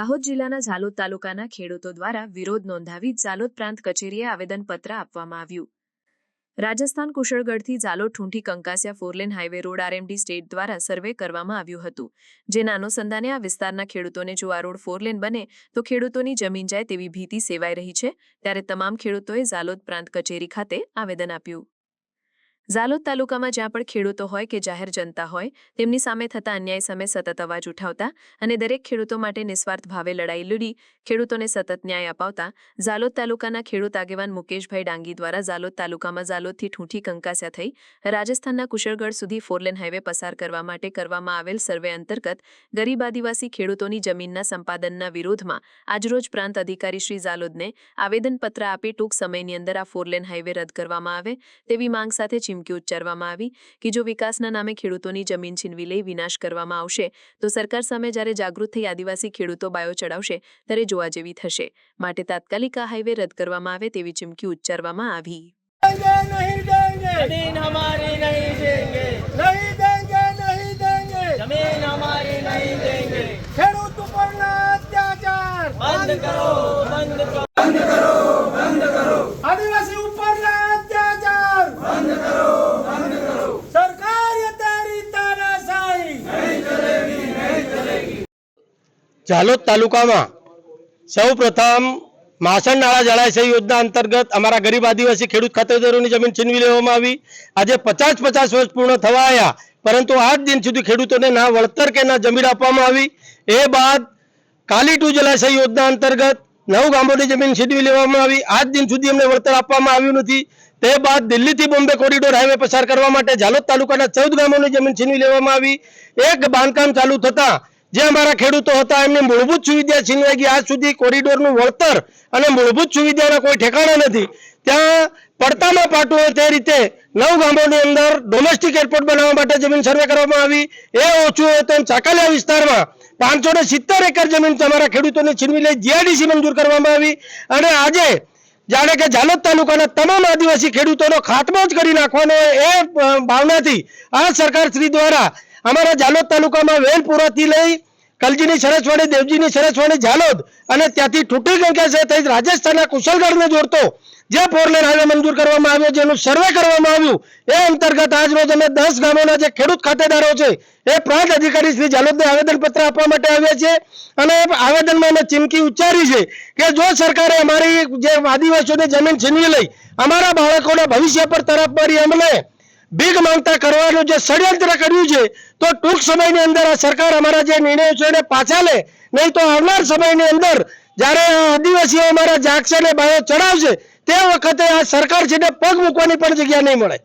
દાહોદ જિલ્લાના ઝાલોદ તાલુકાના ખેડૂતો દ્વારા વિરોધ નોંધાવી ઝાલોદ પ્રાંત કચેરીએ આવેદનપત્ર આપવામાં આવ્યું. Rajasthan કુશળગઢથી Jhalod Thunthi Kankasiya four lane highway road RMD state દ્વારા સર્વે કરવામાં આવ્યું હતું. જેના અનુસંધાને આ વિસ્તારના ખેડૂતોને જો આ રોડ ફોરલેન બને, તો ખેડૂતોની જમીન જાય તેવી ભીતિ સેવાઈ રહી છે. ત્યારે તમામ ખેડૂતોએ ઝાલોદ પ્રાંત કચેરી ખાતે આવેદન આપ્યું. ઝાલોદ તાલુકામાં જ્યાં પણ ખેડૂતો હોય કે જાહેર જનતા હોય, તેમની સામે થતા અન્યાય સામે સતત અવાજ ઉઠાવતા અને દરેક ખેડૂતો માટે નિસ્વાર્થ ભાવે લડાઈ લડી ખેડૂતોને સતત ન્યાય અપાવતા ઝાલોદ તાલુકાના ખેડૂત આગેવાન મુકેશભાઈ ડાંગી દ્વારા ઝાલોદ તાલુકામાં ઝાલોદથી ઠૂંઠી કંકાસ્યા થઈ રાજસ્થાનના કુશળગઢ સુધી ફોરલેન હાઈવે પસાર કરવા માટે કરવામાં આવેલ સર્વે અંતર્ગત ગરીબ આદિવાસી ખેડૂતોની જમીનના સંપાદનના વિરોધમાં આજરોજ પ્રાંત અધિકારી શ્રી ઝાલોદને આવેદનપત્ર આપી ટૂંક સમયની અંદર આ ફોરલેન હાઈવે રદ કરવામાં આવે તેવી માંગ સાથે ચીમકી ઉચ્ચારવામાં આવી કે જો વિકાસના નામે ખેડૂતોની જમીન છીનવી લઈ વિનાશ કરવામાં આવશે, તો સરકાર સામે જ્યારે જાગૃત થઈ આદિવાસી ખેડૂતો બાયો ચડાવશે, ત્યારે જોવા જેવી થશે. માટે તાત્કાલિક આ હાઈવે રદ કરવામાં આવે તેવી ચીમકી ઉચ્ચારવામાં આવી. ઝાલોદ તાલુકામાં સૌ પ્રથમ માસણ જળાશય યોજના અંતર્ગત અમારા ગરીબ આદિવાસી ખેડૂત ખાતેદારોની જમીન છીનવી લેવામાં આવી. આજે પચાસ પચાસ વર્ષ પૂર્ણ થવા આવ્યા પરંતુ આજ દિન સુધી ખેડૂતોને ના વળતર કે ના જમીન આપવામાં આવી. એ બાદ કાલી ટુ જલાશય યોજના અંતર્ગત નવ ગામોની જમીન છીનવી લેવામાં આવી. આજ દિન સુધી અમને વળતર આપવામાં આવ્યું નથી. તે બાદ દિલ્હીથી બોમ્બે કોરિડોર હાઈવે પસાર કરવા માટે ઝાલોદ તાલુકાના ચૌદ ગામોની જમીન છીનવી લેવામાં આવી. એક બાંધકામ ચાલુ થતા જે અમારા ખેડૂતો હતા, એમની મૂળભૂત સુવિધા છીનવાઈ ગઈ. આજ સુધી કોરિડોરનું વળતર અને મૂળભૂત સુવિધાના કોઈ ઠેકાણા નથી. ત્યાં પડતામાં પાટું હોય તે રીતે નવ ગામોની અંદર ડોમેસ્ટિક એરપોર્ટ બનાવવા માટે જમીન સર્વે કરવામાં આવી. એ ઓછું હોય તો ચાકાલિયા વિસ્તારમાં પાંચસો ને સિત્તેર એકર જમીન તમારા ખેડૂતોને છીનવી લઈ જીઆઈડીસી મંજૂર કરવામાં આવી. અને આજે જાણે કે જાલોદ તાલુકાના તમામ આદિવાસી ખેડૂતોનો ખાતમો જ કરી નાખવાનો એ ભાવનાથી આ સરકાર શ્રી દ્વારા અમારા ઝાલોદ તાલુકામાં વેલપુરાથી લઈ કલજીની સરસવાણી, દેવજીની સરસવાણી ઝાલોદ અને ત્યાંથી ઠુટી ગંગા તે રાજસ્થાનના કુશલગઢને જોડતો. જે ફોરલેન હાઈવે મંજૂર કરવામાં આવ્યો, જેનું સર્વે કરવામાં આવ્યું, એ અંતર્ગત આજ રોજ અમે દસ ગામોના જે ખેડૂત ખાતેદારો છે, એ પ્રાંત અધિકારી શ્રી ઝાલોદને આવેદનપત્ર આપવા માટે આવ્યા છે અને આવેદનમાં અમે ચીમકી ઉચ્ચારી છે કે જો સરકારે અમારી જે આદિવાસીઓની જમીન છીનવી લઈ, અમારા બાળકોના ભવિષ્ય પર તરફ મારી અમને ભીખ માંગતા કરવાનું જે ષડયંત્ર કર્યું છે, તો ટૂંક સમયની અંદર આ સરકાર અમારા જે નિર્ણયો છે એને પાછા લે. નહીં તો આવનાર સમયની અંદર જ્યારે આ આદિવાસીઓ અમારા જાગશે ને બાયો ચડાવશે, તે વખતે આ સરકાર છે પગ મૂકવાની પણ જગ્યા નહીં મળે.